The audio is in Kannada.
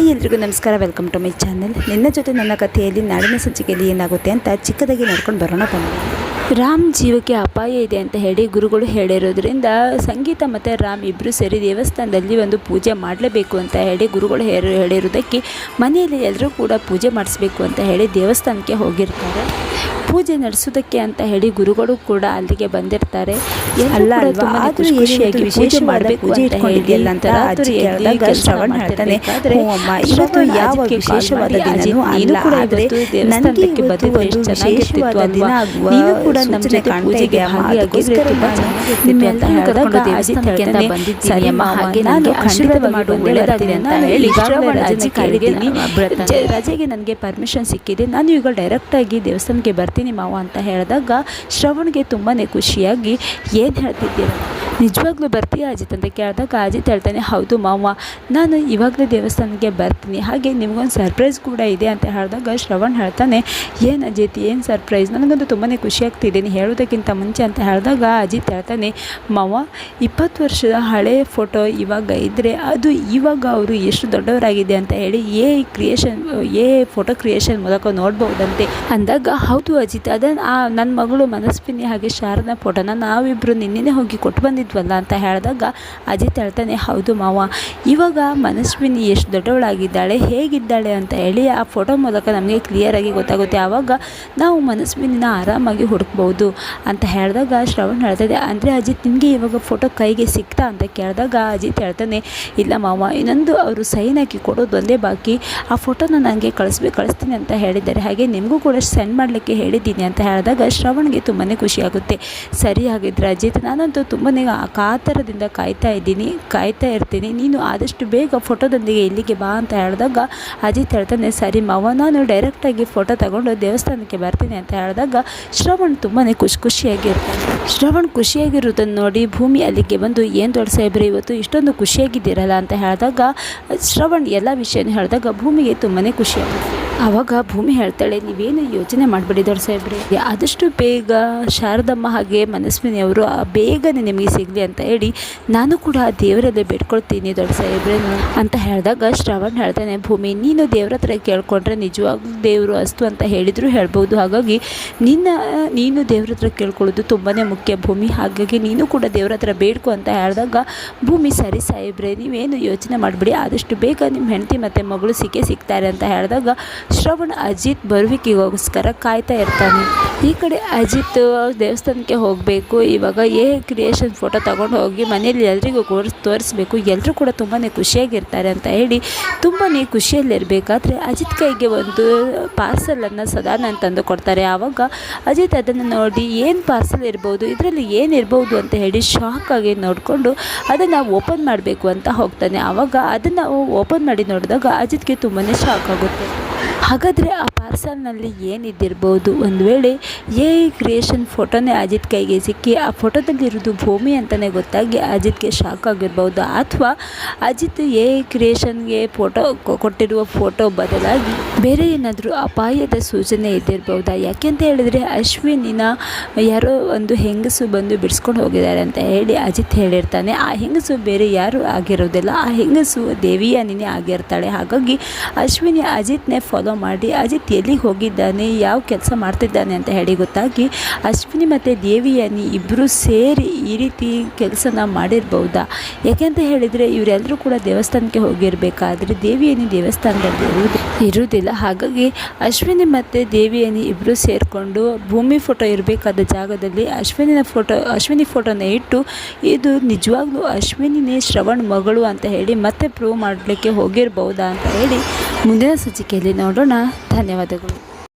ಹಾಯ್ ಎಲ್ರಿಗೂ ನಮಸ್ಕಾರ ವೆಲ್ಕಮ್ ಟು ಮೈ ಚಾನೆಲ್ ನಿನ್ನ ಜೊತೆ ನನ್ನ ಕಥೆಯಲ್ಲಿ ನಾಡಿನ ಸಂಚಿಕೆಯಲ್ಲಿ ಏನಾಗುತ್ತೆ ಅಂತ ಚಿಕ್ಕದಾಗಿ ನೋಡ್ಕೊಂಡು ಬರೋಣ ಬನ್ನಿ. ರಾಮ್ ಜೀವಕ್ಕೆ ಅಪಾಯ ಇದೆ ಅಂತ ಹೇಳಿ ಗುರುಗಳು ಹೇಳಿರೋದ್ರಿಂದ ಸಂಗೀತ ಮತ್ತು ರಾಮ್ ಇಬ್ಬರು ಸೇರಿ ದೇವಸ್ಥಾನದಲ್ಲಿ ಒಂದು ಪೂಜೆ ಮಾಡಲೇಬೇಕು ಅಂತ ಹೇಳಿ ಗುರುಗಳು ಹೇಳಿ ಹೇಳಿರೋದಕ್ಕೆ ಮನೆಯಲ್ಲಿ ಎಲ್ಲರೂ ಕೂಡ ಪೂಜೆ ಮಾಡಿಸ್ಬೇಕು ಅಂತ ಹೇಳಿ ದೇವಸ್ಥಾನಕ್ಕೆ ಹೋಗಿರ್ತಾರೆ. ಪೂಜೆ ನಡೆಸೋದಕ್ಕೆ ಅಂತ ಹೇಳಿ ಗುರುಗಳು ಕೂಡ ಅಲ್ಲಿಗೆ ಬಂದಿರ್ತಾರೆ. ಏನು ಖುಷಿಯಾಗಿ ವಿಶೇಷ ಮಾಡಬೇಕು ಅಂತ ಹೇಳಿ ಅಮ್ಮ, ಇವತ್ತು ಯಾವ ವಿಶೇಷವಾದ ದಿನನೂ ನೀನು ಕೂಡ ಇವತ್ತು ದೇವಸ್ಥಾನಕ್ಕೆ ಬಂದಿದ್ರೆ ಎಷ್ಟು ಚೆನ್ನಾಗಿರ್ತಿತ್ತು ವಿಶೇಷವಾದ ಅಲ್ವಾ? ದಿನ ಆಗುವ ನೀನು ಕೂಡ ನಮ್ಮ ಜೊತೆ ಪೂಜೆಗೆ ಭಾಗಿಯಾಗಿದ್ರೆ ತುಂಬಾ ಕರ್ಕೊಂಡು ದೇವಸ್ಥಾನಕ್ಕೆ ಅಂತ ಬಂದಿದ್ದೀನಿ. ಅಮ್ಮ, ಅಮ್ಮ, ಹಾಗೆ ನಾನು ಒಳ್ಳೆಯದಾಗಿದೆ ಅಂತ ಹೇಳಿ ಈಗಾಗಲೇ ರಜೆ. ರಜೆಗೆ ನನಗೆ ಪರ್ಮಿಷನ್ ಸಿಕ್ಕಿದೆ. ನಾನು ಈಗ ಡೈರೆಕ್ಟಾಗಿ ದೇವಸ್ಥಾನಕ್ಕೆ ಬರ್ತೀನಿ ಮಾವ ಅಂತ ಹೇಳಿದಾಗ ಶ್ರವಣ್ಗೆ ತುಂಬಾ ಖುಷಿಯಾಗಿ ಏನು ಹೇಳ್ತಿದ್ದೀರ? ನಿಜವಾಗ್ಲೂ ಬರ್ತೀಯಾ ಅಜಿತ್ ಅಂತ ಕೇಳಿದಾಗ ಅಜಿತ್ ಹೇಳ್ತಾನೆ, ಹೌದು ಮಾವ, ನಾನು ಇವಾಗಲೇ ದೇವಸ್ಥಾನಕ್ಕೆ ಬರ್ತೀನಿ. ಹಾಗೆ ನಿಮಗೊಂದು ಸರ್ಪ್ರೈಸ್ ಕೂಡ ಇದೆ ಅಂತ ಹೇಳಿದಾಗ ಶ್ರವಣ್ ಹೇಳ್ತಾನೆ, ಏನು ಅಜಿತ್ ಏನು ಸರ್ಪ್ರೈಸ್ ನನಗಂತೂ ತುಂಬಾ ಖುಷಿ ಆಗ್ತಿದೆ ನೀನು ಹೇಳೋದಕ್ಕಿಂತ ಮುಂಚೆ ಅಂತ ಹೇಳಿದಾಗ ಅಜಿತ್ ಹೇಳ್ತಾನೆ, ಮಾವ, ಇಪ್ಪತ್ತು ವರ್ಷದ ಹಳೆಯ ಫೋಟೋ ಇವಾಗ ಇದ್ದರೆ ಅದು ಇವಾಗ ಅವರು ಎಷ್ಟು ದೊಡ್ಡವರಾಗಿದೆ ಅಂತ ಹೇಳಿ ಏ ಕ್ರಿಯೇಷನ್ ಏ ಫೋಟೋ ಕ್ರಿಯೇಷನ್ ಮೂಲಕ ನೋಡ್ಬೋದಂತೆ ಅಂದಾಗ, ಹೌದು ಅಜಿತ್ ಅದನ್ನು ನನ್ನ ಮಗಳು ಮನಸ್ವಿನಿ ಹಾಗೆ ಶಾರದ ಫೋಟೋನ ನಾವಿಬ್ಬರು ನಿನ್ನೆ ಹೋಗಿ ಕೊಟ್ಟು ಬಂದಿದ್ವಲ್ಲ ಅಂತ ಹೇಳಿದಾಗ ಅಜಿತ್ ಹೇಳ್ತಾನೆ, ಹೌದು ಮಾವ, ಇವಾಗ ಮನಸ್ವಿನಿ ಎಷ್ಟು ದೊಡ್ಡವಳಾಗಿದ್ದಾಳೆ, ಹೇಗಿದ್ದಾಳೆ ಅಂತ ಹೇಳಿ ಆ ಫೋಟೋ ಮೂಲಕ ನಮಗೆ ಕ್ಲಿಯರಾಗಿ ಗೊತ್ತಾಗುತ್ತೆ. ಆವಾಗ ನಾವು ಮನಸ್ವಿನಿನ ಆರಾಮಾಗಿ ಹುಡುಕ್ಬೋದು ಅಂತ ಹೇಳಿದಾಗ ಶ್ರವಣ್ ಹೇಳ್ತಾನೆ, ಅಂದರೆ ಅಜಿತ್ ನಿಮಗೆ ಇವಾಗ ಫೋಟೋ ಕೈಗೆ ಸಿಕ್ತಾ? ಅಂತ ಕೇಳಿದಾಗ ಅಜಿತ್ ಹೇಳ್ತಾನೆ, ಇಲ್ಲ ಮಾವ, ಇನ್ನೊಂದು ಅವರು ಸೈನ್ ಹಾಕಿ ಕೊಡೋದು ಒಂದೇ ಬಾಕಿ. ಆ ಫೋಟೋನ ನನಗೆ ಕಳಿಸ್ಬೇಕು ಕಳಿಸ್ತೀನಿ ಅಂತ ಹೇಳಿದ್ದಾರೆ. ಹಾಗೆ ನಿಮಗೂ ಕೂಡ ಸೆಂಡ್ ಮಾಡಲಿಕ್ಕೆ ಹೇಳಿದ್ದೀನಿ ಅಂತ ಹೇಳಿದಾಗ ಶ್ರವಣ್ಗೆ ತುಂಬಾ ಖುಷಿಯಾಗುತ್ತೆ ಸರಿ ಹಾಗಿದ್ರೆ ಅಜಿತ್, ನಾನಂತೂ ತುಂಬಾ ಕಾತರದಿಂದ ಕಾಯ್ತಾ ಇದ್ದೀನಿ, ಕಾಯ್ತಾ ಇರ್ತೀನಿ. ನೀನು ಆದಷ್ಟು ಬೇಗ ಫೋಟೋದೊಂದಿಗೆ ಇಲ್ಲಿಗೆ ಬಾ ಅಂತ ಹೇಳಿದಾಗ ಅಜಿತ್ ಹೇಳ್ತಾನೆ, ಸರಿ ಮಾವ, ನಾನು ಡೈರೆಕ್ಟಾಗಿ ಫೋಟೋ ತಗೊಂಡು ದೇವಸ್ಥಾನಕ್ಕೆ ಬರ್ತೀನಿ ಅಂತ ಹೇಳಿದಾಗ ಶ್ರವಣ್ ತುಂಬಾ ಖುಷಿ ಖುಷಿಯಾಗಿರ್ತಾನೆ. ಶ್ರವಣ್ ಖುಷಿಯಾಗಿರುವುದನ್ನು ನೋಡಿ ಭೂಮಿ ಅಲ್ಲಿಗೆ ಬಂದು, ಏನು ದೊಡ್ಡ ಸಾಹೇಬ್ರೆ, ಇವತ್ತು ಇಷ್ಟೊಂದು ಖುಷಿಯಾಗಿದ್ದೀರಲ್ಲ? ಅಂತ ಹೇಳಿದಾಗ ಶ್ರವಣ್ ಎಲ್ಲ ವಿಷಯನೂ ಹೇಳಿದಾಗ ಭೂಮಿಗೆ ತುಂಬಾ ಖುಷಿಯಾಗುತ್ತೆ ಆವಾಗ ಭೂಮಿ ಹೇಳ್ತಾಳೆ, ನೀವೇನು ಯೋಚನೆ ಮಾಡಬೇಡಿ ದೊಡ್ಡ ಸಾಹೇಬ್ರೆ. ಆದಷ್ಟು ಬೇಗ ಶಾರದಮ್ಮ ಹಾಗೆ ಮನಸ್ವಿನಿ ಅವರು ಬೇಗನೆ ನಿಮಗೆ ಸಿಗಲಿ ಅಂತ ಹೇಳಿ ನಾನು ಕೂಡ ಆ ದೇವರಲ್ಲೇ ಬೇಡ್ಕೊಳ್ತೀನಿ ದೊಡ್ಡ ಸಾಹೇಬ್ರೆ ಅಂತ ಹೇಳಿದಾಗ ಶ್ರವಣ್ ಹೇಳ್ತಾನೆ, ಭೂಮಿ, ನೀನು ದೇವ್ರ ಹತ್ರ ಕೇಳ್ಕೊಂಡ್ರೆ ನಿಜವಾಗ್ಲೂ ದೇವರು ಅಸ್ತು ಅಂತ ಹೇಳಿದ್ರು ಹೇಳ್ಬೋದು. ಹಾಗಾಗಿ ನಿನ್ನ, ನೀನು ದೇವ್ರ ಹತ್ರ ಕೇಳ್ಕೊಳ್ಳೋದು ತುಂಬಾ ಮುಖ್ಯ. ಭೂಮಿ, ಹಾಗಾಗಿ ನೀನು ಕೂಡ ದೇವ್ರ ಹತ್ರ ಬೇಡ್ಕೊ ಅಂತ ಹೇಳಿದಾಗ, ಭೂಮಿ, ಸರಿ ಸಾಹೇಬ್ರೆ, ನೀವೇನು ಯೋಚನೆ ಮಾಡಬೇಡಿ. ಆದಷ್ಟು ಬೇಗ ನಿಮ್ಮ ಹೆಂಡತಿ ಮತ್ತು ಮಗಳು ಸಿಕ್ಕೇ ಸಿಗ್ತಾರೆ ಅಂತ ಹೇಳಿದಾಗ ಶ್ರವಣ್ ಅಜಿತ್ ಬರುವಿಕೆಗೋಸ್ಕರ ಕಾಯ್ತಾ ಇರ್ತಾನೆ. ಈ ಕಡೆ ಅಜಿತ್ ದೇವಸ್ಥಾನಕ್ಕೆ ಹೋಗಬೇಕು. ಇವಾಗ ಏ ಕ್ರಿಯೇಷನ್ ಫೋಟೋ ತೊಗೊಂಡು ಹೋಗಿ ಮನೇಲಿ ಎಲ್ರಿಗೂ ಕೋರ್ಸ್ ತೋರಿಸ್ಬೇಕು. ಎಲ್ಲರೂ ಕೂಡ ತುಂಬಾ ಖುಷಿಯಾಗಿರ್ತಾರೆ ಅಂತ ಹೇಳಿ ತುಂಬಾ ಖುಷಿಯಲ್ಲಿರಬೇಕಾದ್ರೆ ಅಜಿತ್ ಕೈಗೆ ಒಂದು ಪಾರ್ಸಲನ್ನು ನಾನು ತಂದು ಕೊಡ್ತಾರೆ. ಆವಾಗ ಅಜಿತ್ ಅದನ್ನು ನೋಡಿ ಏನು ಪಾರ್ಸಲ್ ಇರ್ಬೋದು, ಇದರಲ್ಲಿ ಏನು ಇರ್ಬೋದು ಅಂತ ಹೇಳಿ ಶಾಕ್ ಆಗಿ ನೋಡಿಕೊಂಡು ಅದನ್ನು ಓಪನ್ ಮಾಡಬೇಕು ಅಂತ ಹೋಗ್ತಾನೆ. ಆವಾಗ ಅದನ್ನು ಓಪನ್ ಮಾಡಿ ನೋಡಿದಾಗ ಅಜಿತ್ಗೆ ತುಂಬಾ ಶಾಕ್ ಆಗುತ್ತೆ. ಹಾಗಾದರೆ ಆ ಪಾರ್ಸಲ್ನಲ್ಲಿ ಏನಿದ್ದಿರ್ಬೋದು ಒಂದು ವೇಳೆ ಎ ಕ್ರಿಯೇಷನ್ ಫೋಟೋನೇ ಅಜಿತ್ ಕೈಗೆ ಸಿಕ್ಕಿ, ಆ ಫೋಟೋದಲ್ಲಿರೋದು ಭೂಮಿ ಅಂತಲೇ ಗೊತ್ತಾಗಿ ಅಜಿತ್ಗೆ ಶಾಕ್ ಆಗಿರ್ಬೋದು ಅಥವಾ ಅಜಿತ್ ಎ ಕ್ರಿಯೇಷನ್ಗೆ ಫೋಟೋ ಕೊಟ್ಟಿರುವ ಫೋಟೋ ಬದಲಾಗಿ ಬೇರೆ ಏನಾದರೂ ಅಪಾಯದ ಸೂಚನೆ ಇದ್ದಿರ್ಬೋದಾ ಯಾಕೆಂತ ಹೇಳಿದರೆ ಅಶ್ವಿನಿನ ಯಾರೋ ಒಂದು ಹೆಂಗಸು ಬಂದು ಬಿಡಿಸ್ಕೊಂಡು ಹೋಗಿದ್ದಾರೆ ಅಂತ ಹೇಳಿ ಅಜಿತ್ ಹೇಳಿರ್ತಾನೆ. ಆ ಹೆಂಗಸು ಬೇರೆ ಯಾರು ಆಗಿರೋದಿಲ್ಲ. ಆ ಹೆಂಗಸು ದೇವಿಯಾನಿನೇ ಆಗಿರ್ತಾಳೆ. ಹಾಗಾಗಿ ಅಶ್ವಿನಿ ಅಜಿತ್ನೇ ಫಾಲೋ ಮಾಡಿ, ಅಜಿತ್ ಎಲ್ಲಿಗೆ ಹೋಗಿದ್ದಾನೆ, ಯಾವ ಕೆಲಸ ಮಾಡ್ತಿದ್ದಾನೆ ಅಂತ ಹೇಳಿ, ಗೊತ್ತಾಗಿ ಅಶ್ವಿನಿ ಮತ್ತು ದೇವಿಯಾನಿ ಇಬ್ಬರು ಸೇರಿ ಈ ರೀತಿ ಕೆಲಸನ ಮಾಡಿರ್ಬೋದಾ ಯಾಕೆಂತ ಹೇಳಿದರೆ ಇವರೆಲ್ಲರೂ ಕೂಡ ದೇವಸ್ಥಾನಕ್ಕೆ ಹೋಗಿರಬೇಕಾದ್ರೆ ದೇವಿಯಾನಿ ದೇವಸ್ಥಾನದಲ್ಲಿ ಇರುವುದು ಇರುವುದಿಲ್ಲ. ಹಾಗಾಗಿ ಅಶ್ವಿನಿ ಮತ್ತು ದೇವಿಯಾನಿ ಇಬ್ಬರು ಸೇರಿಕೊಂಡು ಭೂಮಿ ಫೋಟೋ ಇರಬೇಕಾದ ಜಾಗದಲ್ಲಿ ಅಶ್ವಿನಿನ ಫೋಟೋ ಅಶ್ವಿನಿ ಫೋಟೋನ ಇಟ್ಟು ಇದು ನಿಜವಾಗ್ಲೂ ಅಶ್ವಿನಿನೇ ಶ್ರವಣ್ ಮಗಳು ಅಂತ ಹೇಳಿ ಮತ್ತೆ ಪ್ರೂವ್ ಮಾಡಲಿಕ್ಕೆ ಹೋಗಿರ್ಬೋದಾ ಅಂತ ಹೇಳಿ ಮುಂದಿನ ಸೂಚಿಕೆಯಲ್ಲಿ ನೋಡೋಣ. ಧನ್ಯವಾದಗಳು.